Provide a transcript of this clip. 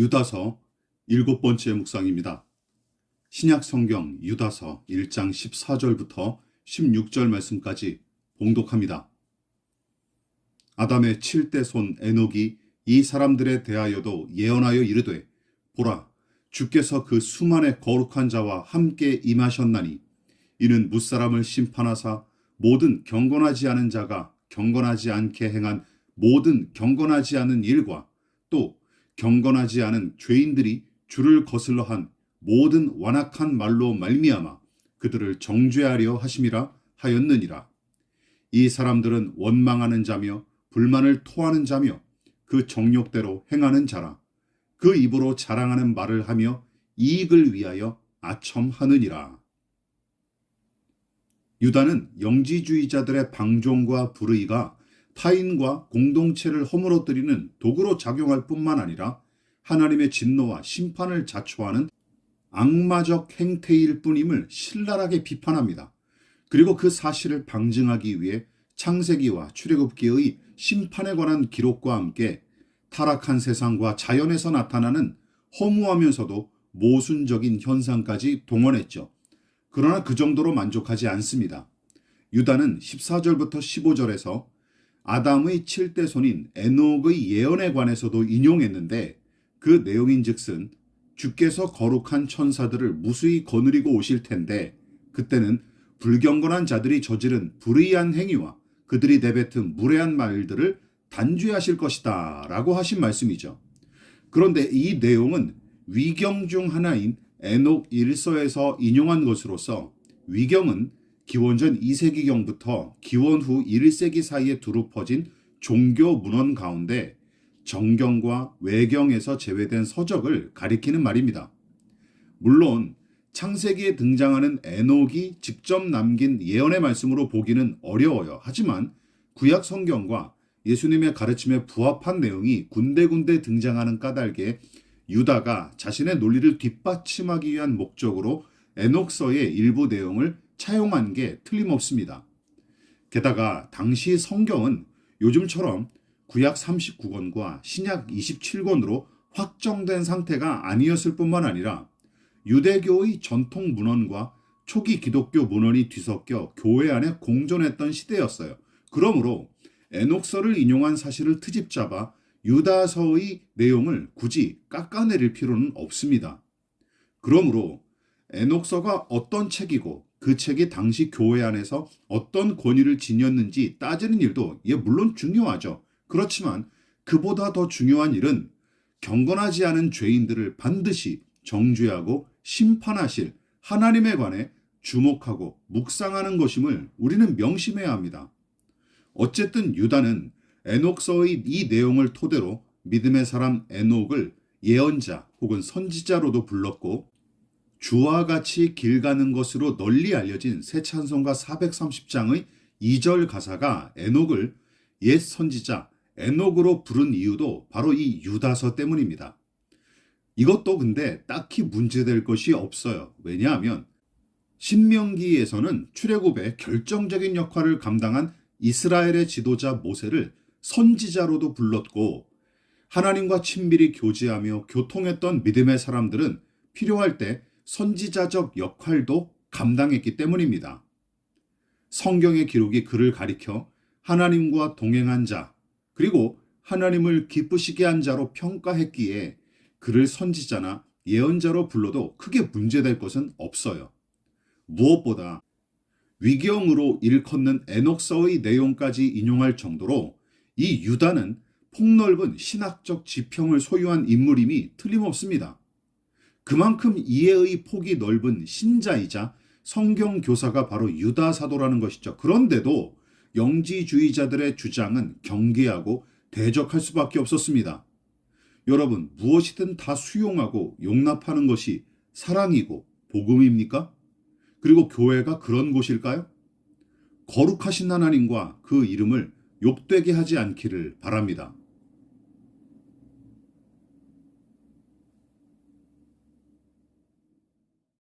유다서 일곱 번째 묵상입니다. 신약 성경 유다서 1장 14절부터 16절 말씀까지 봉독합니다. 아담의 칠대 손 에녹이 이 사람들에 대하여도 예언하여 이르되 보라 주께서 그 수만의 거룩한 자와 함께 임하셨나니 이는 무사람을 심판하사 모든 경건하지 않은 자가 경건하지 않게 행한 모든 경건하지 않은 일과 또 경건하지 않은 죄인들이 주를 거슬러 한 모든 완악한 말로 말미암아 그들을 정죄하려 하심이라 하였느니라. 이 사람들은 원망하는 자며 불만을 토하는 자며 그 정욕대로 행하는 자라. 그 입으로 자랑하는 말을 하며 이익을 위하여 아첨하느니라. 유다는 영지주의자들의 방종과 불의가 타인과 공동체를 허물어뜨리는 도구로 작용할 뿐만 아니라 하나님의 진노와 심판을 자초하는 악마적 행태일 뿐임을 신랄하게 비판합니다. 그리고 그 사실을 방증하기 위해 창세기와 출애굽기의 심판에 관한 기록과 함께 타락한 세상과 자연에서 나타나는 허무하면서도 모순적인 현상까지 동원했죠. 그러나 그 정도로 만족하지 않습니다. 유다는 14절부터 15절에서 아담의 칠대 손인 에녹의 예언에 관해서도 인용했는데 그 내용인즉슨 주께서 거룩한 천사들을 무수히 거느리고 오실 텐데 그때는 불경건한 자들이 저지른 불의한 행위와 그들이 내뱉은 무례한 말들을 단죄하실 것이다 라고 하신 말씀이죠. 그런데 이 내용은 위경 중 하나인 에녹 1서에서 인용한 것으로서 위경은 기원전 2세기경부터 기원 후 1세기 사이에 두루 퍼진 종교 문헌 가운데 정경과 외경에서 제외된 서적을 가리키는 말입니다. 물론 창세기에 등장하는 에녹이 직접 남긴 예언의 말씀으로 보기는 어려워요. 하지만 구약 성경과 예수님의 가르침에 부합한 내용이 군데군데 등장하는 까닭에 유다가 자신의 논리를 뒷받침하기 위한 목적으로 에녹서의 일부 내용을 차용한 게 틀림없습니다. 게다가 당시 성경은 요즘처럼 구약 39권과 신약 27권으로 확정된 상태가 아니었을 뿐만 아니라 유대교의 전통 문헌과 초기 기독교 문헌이 뒤섞여 교회 안에 공존했던 시대였어요. 그러므로 에녹서를 인용한 사실을 트집 잡아 유다서의 내용을 굳이 깎아내릴 필요는 없습니다. 그러므로 에녹서가 어떤 책이고 그 책이 당시 교회 안에서 어떤 권위를 지녔는지 따지는 일도 예 물론 중요하죠. 그렇지만 그보다 더 중요한 일은 경건하지 않은 죄인들을 반드시 정죄하고 심판하실 하나님에 관해 주목하고 묵상하는 것임을 우리는 명심해야 합니다. 어쨌든 유다는 에녹서의 이 내용을 토대로 믿음의 사람 에녹을 예언자 혹은 선지자로도 불렀고 주와 같이 길 가는 것으로 널리 알려진 새 찬송가 430장의 2절 가사가 에녹을 옛 선지자 에녹으로 부른 이유도 바로 이 유다서 때문입니다. 이것도 근데 딱히 문제될 것이 없어요. 왜냐하면 신명기에서는 출애굽의 결정적인 역할을 감당한 이스라엘의 지도자 모세를 선지자로도 불렀고 하나님과 친밀히 교제하며 교통했던 믿음의 사람들은 필요할 때 선지자적 역할도 감당했기 때문입니다. 성경의 기록이 그를 가리켜 하나님과 동행한 자, 그리고 하나님을 기쁘시게 한 자로 평가했기에 그를 선지자나 예언자로 불러도 크게 문제될 것은 없어요. 무엇보다 위경으로 일컫는 에녹서의 내용까지 인용할 정도로 이 유다는 폭넓은 신학적 지평을 소유한 인물임이 틀림없습니다. 그만큼 이해의 폭이 넓은 신자이자 성경 교사가 바로 유다 사도라는 것이죠. 그런데도 영지주의자들의 주장은 경계하고 대적할 수밖에 없었습니다. 여러분, 무엇이든 다 수용하고 용납하는 것이 사랑이고 복음입니까? 그리고 교회가 그런 곳일까요? 거룩하신 하나님과 그 이름을 욕되게 하지 않기를 바랍니다.